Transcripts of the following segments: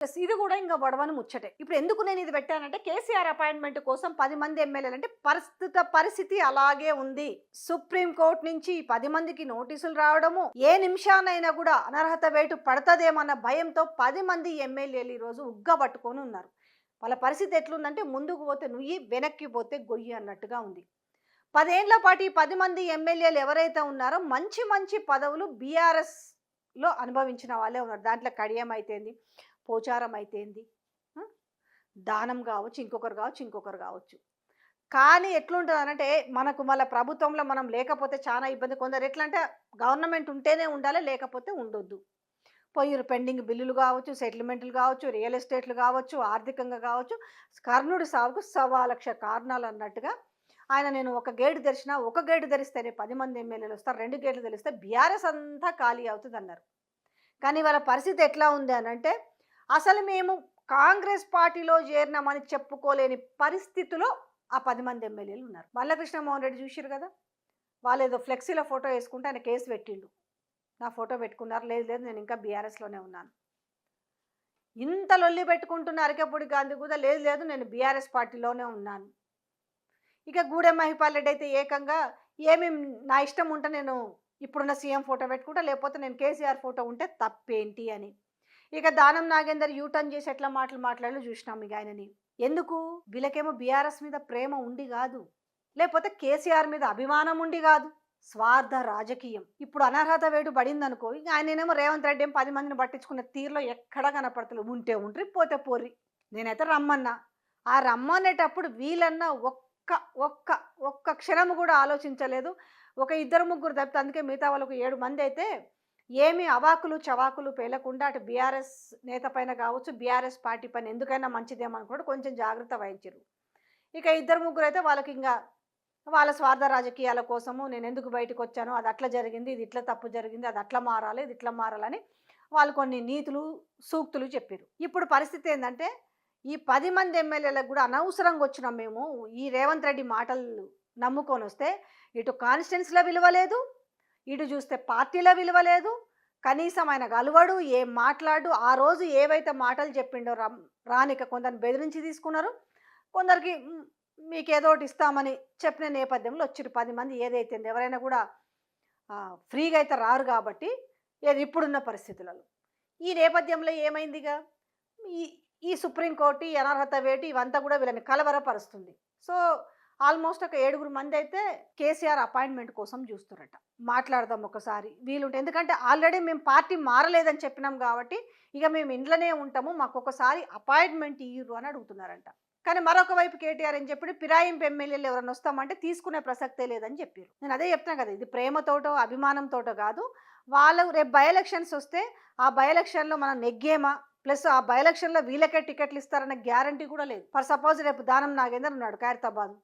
Plus ఇది కూడా ఇంకా గొడవని ముచ్చటే. ఇప్పుడు ఎందుకు నేను ఇది పెట్టానంటే కేసీఆర్ అపాయింట్మెంట్ కోసం పది మంది ఎమ్మెల్యేలు అంటే ప్రస్తుత పరిస్థితి అలాగే ఉంది. సుప్రీం కోర్టు నుంచి పది మందికి నోటీసులు రావడము ఏ నిమిషానైనా కూడా అనర్హత వేటు పడతదేమన్న భయంతో పది మంది ఎమ్మెల్యేలు ఈరోజు ఉగ్గబట్టుకొని ఉన్నారు. వాళ్ళ పరిస్థితి ఎట్లుందంటే ముందుకు పోతే నుయ్యి వెనక్కి పోతే గొయ్యి అన్నట్టుగా ఉంది. పదేళ్ళ పాటు ఈ పది మంది ఎమ్మెల్యేలు ఎవరైతే ఉన్నారో మంచి మంచి పదవులు బీఆర్ఎస్లో అనుభవించిన వాళ్ళే ఉన్నారు. దాంట్లో కడియం అయితేంది పోచారం అయితేంది దానం కావచ్చు ఇంకొకరు కావచ్చు ఇంకొకరు కావచ్చు. కానీ ఎట్లుంటుందనంటే మనకు మళ్ళీ ప్రభుత్వంలో మనం లేకపోతే చాలా ఇబ్బంది. కొందరు ఎట్లా అంటే గవర్నమెంట్ ఉంటేనే ఉండాలి లేకపోతే ఉండొద్దు. పోయిరు పెండింగ్ బిల్లులు కావచ్చు సెటిల్మెంట్లు కావచ్చు రియల్ ఎస్టేట్లు కావచ్చు ఆర్థికంగా కావచ్చు. కర్ణుడి సాగుకు సవా లక్ష కారణాలు అన్నట్టుగా ఆయన నేను ఒక గేటు తెరిచినా ఒక గేటు తెరిస్తేనే పది మంది ఎమ్మెల్యేలు వస్తారు రెండు గేట్లు తెరిస్తే బీఆర్ఎస్ అంతా ఖాళీ అవుతుంది అన్నారు కానీ వాళ్ళ పరిస్థితి ఎట్లా ఉంది అని అంటే అసలు మేము కాంగ్రెస్ పార్టీలో చేరినామని చెప్పుకోలేని పరిస్థితిలో ఆ పది మంది ఎమ్మెల్యేలు ఉన్నారు. బాలకృష్ణమోహన్ రెడ్డి చూసారు కదా? వాళ్ళు ఏదో ఫ్లెక్సీలో ఫోటో వేసుకుంటే ఆయన కేసు పెట్టిండు. నా ఫోటో పెట్టుకున్నారు. లేదు లేదు నేను ఇంకా బీఆర్ఎస్లోనే ఉన్నాను. ఇంత లొల్లి పెట్టుకుంటున్న అరకెప్పుడు గాంధీ కూడా లేదు లేదు నేను బీఆర్ఎస్ పార్టీలోనే ఉన్నాను. ఇక గూడెం మహిపాల్ రెడ్డి అయితే ఏకంగా ఏమి నా ఇష్టం ఉంటే నేను ఇప్పుడున్న సీఎం ఫోటో పెట్టుకుంటా లేకపోతే నేను కేసీఆర్ ఫోటో ఉంటే తప్పేంటి అని. ఇక దానం నాగేందర్ యూటర్న్ చేసి ఎట్లా మాటలు మాట్లాడాలో చూసినాం ఇక ఆయనని. ఎందుకు? వీళ్ళకేమో బీఆర్ఎస్ మీద ప్రేమ ఉండి కాదు. లేకపోతే కేసీఆర్ మీద అభిమానం ఉండి కాదు. స్వార్థ రాజకీయం. ఇప్పుడు అనర్హత వేటు పడింది అనుకో ఇక ఆయనేమో రేవంత్ రెడ్డి ఏం పది మందిని పట్టించుకున్న తీరులో ఎక్కడా కనపడతలేదు ఉంటే ఉండ్రి పోతే పోర్రి. నేనైతే రమ్మన్నా. ఆ రమ్మనేటప్పుడు వీళ్ళన్నా ఒక్క ఒక్క ఒక్క క్షణము కూడా ఆలోచించలేదు. ఒక ఇద్దరు ముగ్గురు తప్పితే అందుకే మిగతా వాళ్ళకు ఏడు మంది అయితే ఏమి అవాకులు చవాకులు పేలకుండా అటు బీఆర్ఎస్ నేత పైన కావచ్చు బీఆర్ఎస్ పార్టీ పైన ఎందుకైనా మంచిదేమనుకుంటే కొంచెం జాగ్రత్త వహించరు ఇక ఇద్దరు ముగ్గురు అయితే వాళ్ళకి ఇంకా వాళ్ళ స్వార్థ రాజకీయాల కోసము నేను ఎందుకు బయటకు వచ్చాను అది అట్లా జరిగింది ఇది ఇట్లా తప్పు జరిగింది అది అట్లా మారాలి ఇది ఇట్లా మారాలని వాళ్ళు కొన్ని నీతులు సూక్తులు చెప్పారు ఇప్పుడు పరిస్థితి ఏంటంటే ఈ పది మంది ఎమ్మెల్యేలకు కూడా అనవసరంగా వచ్చినాం మేము. ఈ రేవంత్ రెడ్డి మాటలు నమ్ముకొని వస్తే ఇటు కాన్స్టిట్యున్సీలో విలువ లేదు ఇటు చూస్తే పార్టీలో విలువ లేదు. కనీసం ఆయన గలవడు ఏం మాట్లాడు ఆ రోజు ఏవైతే మాటలు చెప్పిండో రా రానిక కొందరిని బెదిరించి తీసుకున్నారు. కొందరికి "మ్, మీకు ఏదో ఒకటి ఇస్తామని చెప్పిన నేపథ్యంలో వచ్చిరు పది మంది ఏదైతే ఎవరైనా కూడా ఫ్రీగా అయితే రారు కాబట్టి ఏది ఇప్పుడున్న పరిస్థితులలో. ఈ నేపథ్యంలో ఏమైందిగా? ఈ ఈ సుప్రీంకోర్టు ఈ అనర్హత వేటు ఇవంతా కూడా వీళ్ళని కలవరపరుస్తుంది. సో ఆల్మోస్ట్ ఒక ఏడుగురు మంది అయితే కేసీఆర్ అపాయింట్మెంట్ కోసం చూస్తారట. మాట్లాడదాం ఒకసారి. వీలుంటే ఎందుకంటే ఆల్రెడీ మేము పార్టీ మారలేదని చెప్పినాం కాబట్టి ఇక మేము ఇంట్లోనే ఉంటాము మాకు ఒకసారి అపాయింట్మెంట్ ఇయ్యరు అని అడుగుతున్నారంట. కానీ మరొక వైపు కేటీఆర్ అని చెప్పి పిరాయింపు ఎమ్మెల్యేలు ఎవరైనా వస్తామంటే తీసుకునే ప్రసక్తే లేదని చెప్పారు. నేను అదే చెప్తాను కదా ఇది ప్రేమతోటో అభిమానంతోటో కాదు. వాళ్ళు రేపు బై ఎలక్షన్స్ వస్తే ఆ బై ఎలక్షన్లో మనం నెగ్గేమా? ప్లస్ ఆ బై ఎలక్షన్లో వీళ్ళకే టికెట్లు ఇస్తారన్న గ్యారంటీ కూడా లేదు. ఫర్ సపోజ్ రేపు దానం నాగేందర్ ఉన్నాడు ఖైరతాబాద్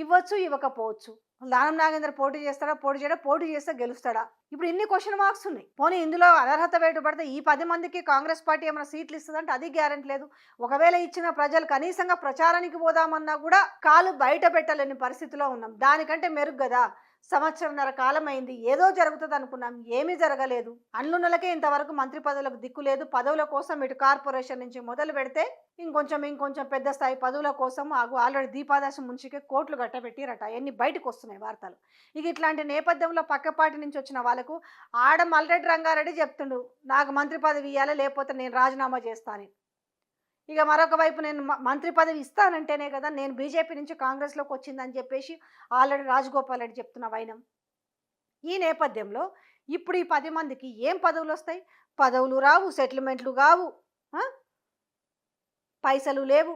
ఇవ్వచ్చు ఇవ్వకపోవచ్చు. దానం నాగేంద్ర పోటీ చేస్తాడా పోటీ చేయడా పోటీ చేస్తే గెలుస్తాడా? ఇప్పుడు ఇన్ని క్వశ్చన్ మార్క్స్ ఉన్నాయి. పోనీ ఇందులో అనర్హత వేటు పడితే ఈ పది మందికి కాంగ్రెస్ పార్టీ ఏమైనా సీట్లు ఇస్తుందంటే అది గ్యారంటీ లేదు. ఒకవేళ ఇచ్చిన ప్రజలు కనీసంగా ప్రచారానికి పోదామన్నా కూడా కాలు బయట పెట్టలేని పరిస్థితిలో ఉన్నాం. దానికంటే మెరుగు కదా? సంవత్సరంన్నర కాలం అయింది ఏదో జరుగుతుంది అనుకున్నాం ఏమీ జరగలేదు. అన్నున్నలకే ఇంతవరకు మంత్రి పదవులకు దిక్కు లేదు. పదవుల కోసం ఇటు కార్పొరేషన్ నుంచి మొదలు పెడితే ఇంకొంచెం ఇంకొంచెం పెద్ద స్థాయి పదవుల కోసం ఆగు ఆల్రెడీ దీపాదాశ ముంచికే కోట్లు గట్టబెట్టిరట ఎన్ని బయటకు వస్తున్నాయి వార్తలు. ఇక ఇట్లాంటి నేపథ్యంలో పక్కపాటి నుంచి వచ్చిన వాళ్ళకు ఆడ మల్రెడ్డి రంగారెడ్డి చెప్తుండు. నాకు మంత్రి పదవి ఇవ్వాలి లేకపోతే నేను రాజీనామా చేస్తాను. ఇక మరొక వైపు నేను మ- మంత్రి పదవి ఇస్తానంటేనే కదా నేను బీజేపీ నుంచి కాంగ్రెస్లోకి వచ్చిందని చెప్పేసి ఆల్రెడీ రాజగోపాల్ రెడ్డి చెప్తున్న వైనం. ఈ నేపథ్యంలో ఇప్పుడు ఈ పది మందికి ఏం పదవులు వస్తాయి? పదవులు రావు సెటిల్మెంట్లు కావు పైసలు లేవు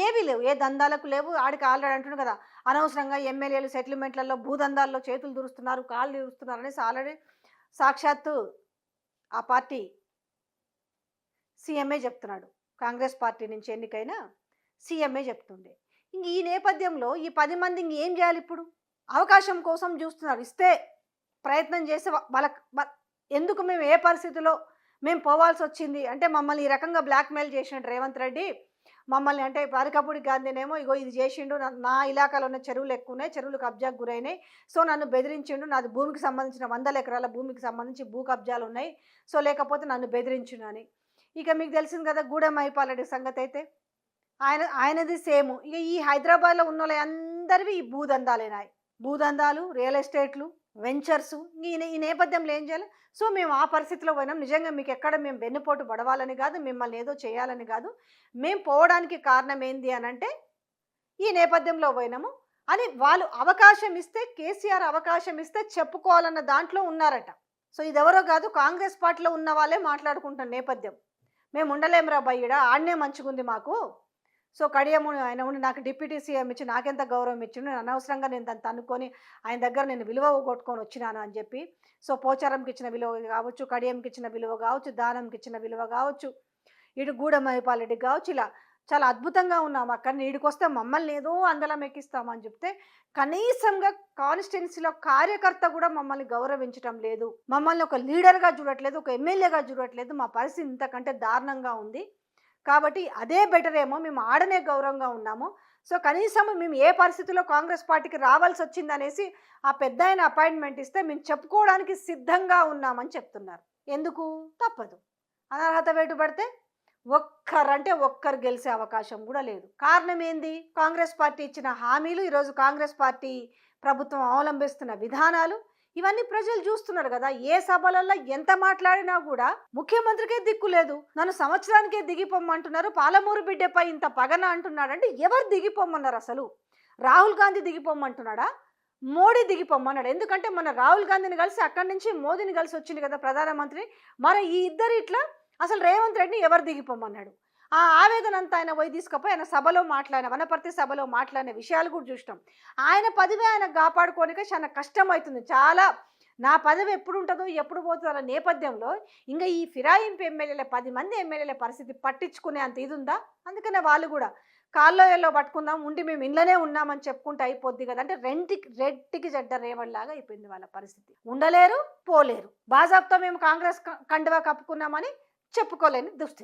ఏవి లేవు ఏ దందాలకు లేవు. ఆడికి ఆల్రెడీ అంటున్నాడు కదా అనవసరంగా ఎమ్మెల్యేలు సెటిల్మెంట్లలో భూదందాల్లో చేతులు దురుస్తున్నారు కాళ్ళు దురుస్తున్నారు అనేసి ఆల్రెడీ సాక్షాత్తు ఆ పార్టీ సీఎంఏ చెప్తున్నాడు. కాంగ్రెస్ పార్టీ నుంచి ఎన్నికైన సీఎంఏ చెప్తుండే. ఇంక ఈ నేపథ్యంలో ఈ పది మంది ఇంక ఏం చేయాలి ఇప్పుడు? అవకాశం కోసం చూస్తున్నారు. ఇస్తే ప్రయత్నం చేసి వాళ్ళ ఎందుకు మేము ఏ పరిస్థితిలో మేము పోవాల్సి వచ్చింది? అంటే మమ్మల్ని ఈ రకంగా బ్లాక్మెయిల్ చేసినట్టు రేవంత్ రెడ్డి. మమ్మల్ని అంటే వారికపూడి గాంధీనేమో ఇగో ఇది చేసిండు. నా- నా ఇలాకాలో ఉన్న చెరువులు ఎక్కువ ఉన్నాయి. చెరువులు కబ్జాకు గురైనాయి. సో నన్ను బెదిరించిండు. నాది భూమికి సంబంధించిన వందల ఎకరాల భూమికి సంబంధించి భూ కబ్జాలు ఉన్నాయి. సో లేకపోతే నన్ను బెదిరించును అని ఇక మీకు తెలిసింది కదా గూడెం అయిపాలడి సంగతి అయితే ఆయన ఆయనది సేమ్. ఇక ఈ హైదరాబాద్లో ఉన్న వాళ్ళ అందరివి ఈ భూదందాలేనాయి. భూదందాలు రియల్ ఎస్టేట్లు వెంచర్స్ ఈ ఈ నేపథ్యంలో ఏం చేయాలి? సో మేము ఆ పరిస్థితిలో పోయినాం. నిజంగా మీకు ఎక్కడ మేము వెన్నుపోటు పడవాలని కాదు మిమ్మల్ని ఏదో చేయాలని కాదు. మేము పోవడానికి కారణం ఏంది అని అంటే ఈ నేపథ్యంలో పోయినాము. అని వాళ్ళు అవకాశం ఇస్తే కేసీఆర్ అవకాశం ఇస్తే చెప్పుకోవాలన్న దాంట్లో ఉన్నారట. సో ఇది ఎవరో కాదు కాంగ్రెస్ పార్టీలో ఉన్న వాళ్ళే మాట్లాడుకుంటున్న నేపథ్యం. మేము ఉండలేమురా బయ్యడా ఆడనే మంచిగుంది మాకు. సో కడియము ఆయన ఉండి నాకు డిప్యూటీ సీఎం ఇచ్చి నాకెంత గౌరవం ఇచ్చిండు. నేను అనవసరంగా నేను దాన్ని తన్నుకొని ఆయన దగ్గర నేను విలువ కొట్టుకొని వచ్చినాను అని చెప్పి. సో పోచారంకి ఇచ్చిన విలువ కావచ్చు కడియంకి ఇచ్చిన విలువ కావచ్చు దానంకి ఇచ్చిన విలువ కావచ్చు ఇటు గూడమైపాలెడ్డికి కావచ్చు ఇలా చాలా అద్భుతంగా ఉన్నాం. అక్కడ నీడికొస్తే మమ్మల్ని ఏదో అందలం ఎక్కిస్తామని చెప్తే కనీసంగా కాన్స్టిట్యున్సీలో కార్యకర్త కూడా మమ్మల్ని గౌరవించడం లేదు. మమ్మల్ని ఒక లీడర్గా చూడట్లేదు ఒక ఎమ్మెల్యేగా చూడట్లేదు. మా పరిస్థితి ఇంతకంటే దారుణంగా ఉంది. కాబట్టి అదే బెటర్ ఏమో మేము ఆడనే గౌరవంగా ఉన్నాము. సో కనీసం మేము ఏ పరిస్థితిలో కాంగ్రెస్ పార్టీకి రావాల్సి వచ్చిందనేసి ఆ పెద్ద ఆయన అపాయింట్మెంట్ ఇస్తే మేము చెప్పుకోవడానికి సిద్ధంగా ఉన్నామని చెప్తున్నారు. ఎందుకు? తప్పదు. అనర్హత వేటు పడితే ఒక్కరంటే ఒక్కరు గెలిచే అవకాశం కూడా లేదు. కారణం ఏంది? కాంగ్రెస్ పార్టీ ఇచ్చిన హామీలు ఈరోజు కాంగ్రెస్ పార్టీ ప్రభుత్వం అవలంబిస్తున్న విధానాలు ఇవన్నీ ప్రజలు చూస్తున్నారు కదా. ఏ సభలలో ఎంత మాట్లాడినా కూడా ముఖ్యమంత్రికే దిక్కు లేదు. నన్ను సంవత్సరానికే దిగిపోమ్మంటున్నారు. పాలమూరు బిడ్డపై ఇంత పగన అంటున్నాడంటే ఎవరు దిగిపోమన్నారు అసలు? రాహుల్ గాంధీ దిగిపోమ్మంటున్నాడా? మోడీ దిగిపోమ్మన్నాడు? ఎందుకంటే మన రాహుల్ గాంధీని కలిసి అక్కడి నుంచి మోదీని కలిసి వచ్చింది కదా ప్రధానమంత్రి. మరి ఈ ఇద్దరు ఇట్లా అసలు రేవంత్ రెడ్డిని ఎవరు దిగిపోమన్నాడు? ఆ ఆవేదన అంతా ఆయన పోయి తీసుకుపోయి ఆయన సభలో మాట్లాడిన వనపర్తి సభలో మాట్లాడిన విషయాలు కూడా చూసినాం. ఆయన పదవి ఆయన కాపాడుకోనిక చాలా కష్టం అవుతుంది చాలా నా పదవి ఎప్పుడు ఉంటుందో ఎప్పుడు పోతుందో అన్న నేపథ్యంలో ఇంకా ఈ ఫిరాయింపు ఎమ్మెల్యేల పది మంది ఎమ్మెల్యేల పరిస్థితి పట్టించుకునే అంత ఇది ఉందా? అందుకనే వాళ్ళు కూడా కాల్లో ఎల్లో పట్టుకుందాం ఉండి మేము ఇంట్లోనే ఉన్నామని చెప్పుకుంటే అయిపోద్ది కదా అంటే రెంటికి రెడ్టికి జడ్డ రేవడిలాగా అయిపోయింది వాళ్ళ పరిస్థితి. ఉండలేరు పోలేరు. బాజాబ్తో మేము కాంగ్రెస్ కండువా కప్పుకున్నామని చెప్పుకోలేని దుస్థితి.